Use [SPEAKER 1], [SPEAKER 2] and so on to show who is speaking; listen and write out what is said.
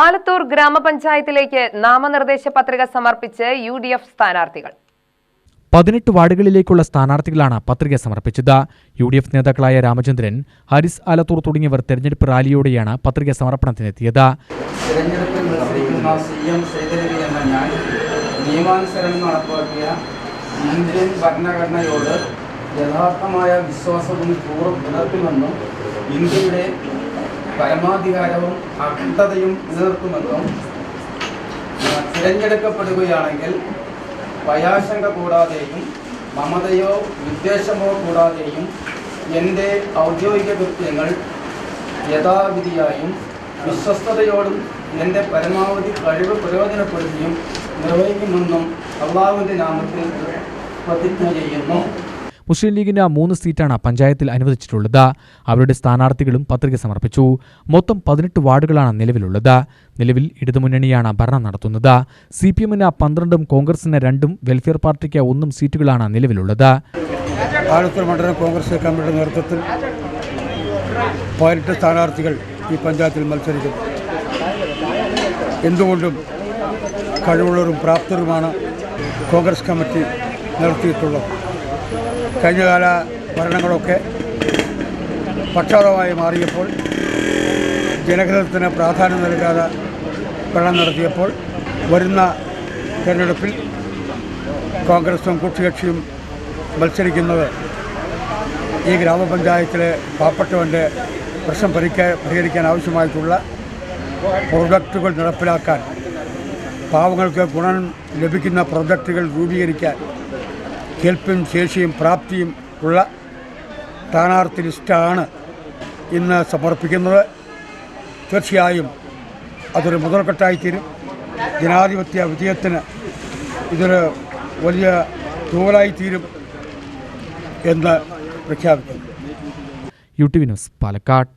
[SPEAKER 1] ആലത്തൂർ ഗ്രാമപഞ്ചായത്തിലേക്ക് നാമനിർദ്ദേശ പത്രിക സമർപ്പിച്ച് യു ഡി എഫ് സ്ഥാനാർത്ഥികൾ.
[SPEAKER 2] പതിനെട്ട് വാർഡുകളിലേക്കുള്ള സ്ഥാനാർത്ഥികളാണ് പത്രിക സമർപ്പിച്ചത്. യു ഡി എഫ് നേതാക്കളായ രാമചന്ദ്രൻ ഹരിസ് ആലത്തൂർ തുടങ്ങിയവർ തെരഞ്ഞെടുപ്പ് റാലിയോടെയാണ് പത്രിക സമർപ്പണത്തിനെത്തിയത്.
[SPEAKER 3] തിരഞ്ഞെടുപ്പിൽ മത്സരിക്കുന്ന സി എം ശ്രീധരവി എന്ന ഞാൻ നിയമാനുസരണം നടപ്പാക്കിയ ഇന്ത്യൻ ഭരണഘടനയോട് യഥാർത്ഥമായ വിശ്വാസവും കൂറും പുലർത്തുമെന്നും ഇന്ത്യയുടെ പരമാധികാരവും അക്ഷതയും നിലനിർത്തുമെന്നും തിരഞ്ഞെടുക്കപ്പെടുകയാണെങ്കിൽ ഭയാശങ്ക കൂടാതെയും മമതയോ വിദ്വേഷമോ കൂടാതെയും എന്റെ ഔദ്യോഗിക കൃത്യങ്ങൾ യഥാവിധിയായും വിശ്വസ്തയോടും എന്റെ പരമാവധി കഴിവ് പ്രയോജനപ്പെടുത്തിയും നിർവഹിക്കുമെന്നും അള്ളാഹുവിന്റെ നാമത്തിൽ പ്രതിജ്ഞ ചെയ്യുന്നു.
[SPEAKER 2] മുസ്ലിം ലീഗിന് മൂന്ന് സീറ്റാണ് പഞ്ചായത്തിൽ അനുവദിച്ചിട്ടുള്ളത്. അവരുടെ സ്ഥാനാർത്ഥികളും പത്രിക സമർപ്പിച്ചു. മൊത്തം പതിനെട്ട് വാർഡുകളാണ് നിലവിലുള്ളത്. നിലവിൽ ഇടതുമുന്നണിയാണ് ഭരണം നടത്തുന്നത്. സി പി എമ്മിന് പന്ത്രണ്ടും കോൺഗ്രസിന് രണ്ടും വെൽഫെയർ പാർട്ടിക്ക് ഒന്നും സീറ്റുകളാണ് നിലവിലുള്ളത്.
[SPEAKER 4] കോൺഗ്രസ് കമ്മിറ്റിയുടെ നേതൃത്വത്തിൽ പതിനെട്ട് സ്ഥാനാർത്ഥികൾ ഈ പഞ്ചായത്തിൽ മത്സരിക്കും എന്തുകൊണ്ടും കഴിവുള്ളവരും പ്രാപ്തരുമാണ് കോൺഗ്രസ് കമ്മിറ്റി നടത്തിയിട്ടുള്ളത്. കഴിഞ്ഞകാല ഭരണങ്ങളൊക്കെ പക്ഷാതമായി മാറിയപ്പോൾ ജനഹിതത്തിന് പ്രാധാന്യം നൽകാതെ ഭരണം നടത്തിയപ്പോൾ വരുന്ന തെരഞ്ഞെടുപ്പിൽ കോൺഗ്രസും കൂട്ടുകക്ഷിയും മത്സരിക്കുന്നത് ഈ ഗ്രാമപഞ്ചായത്തിലെ പാവപ്പെട്ടവന്റെ പ്രശ്നം പരിക്കാൻ പരിഹരിക്കാൻ ആവശ്യമായിട്ടുള്ള പ്രൊജക്റ്റുകൾ നടപ്പിലാക്കാൻ പാവങ്ങൾക്ക് ഗുണം ലഭിക്കുന്ന പ്രൊജക്റ്റുകൾ രൂപീകരിക്കാൻ കെൽപ്പും ശേഷിയും പ്രാപ്തിയും ഉള്ള സ്ഥാനാർത്ഥി ലിസ്റ്റാണ് ഇന്ന് സമർപ്പിക്കുന്നത്. തീർച്ചയായും അതൊരു മുതൽക്കെട്ടായിത്തീരും ജനാധിപത്യ വിജയത്തിന് ഇതൊരു വലിയ തൂവലായിത്തീരും എന്ന് പ്രഖ്യാപിക്കുന്നു.
[SPEAKER 2] U T V news Palakkad.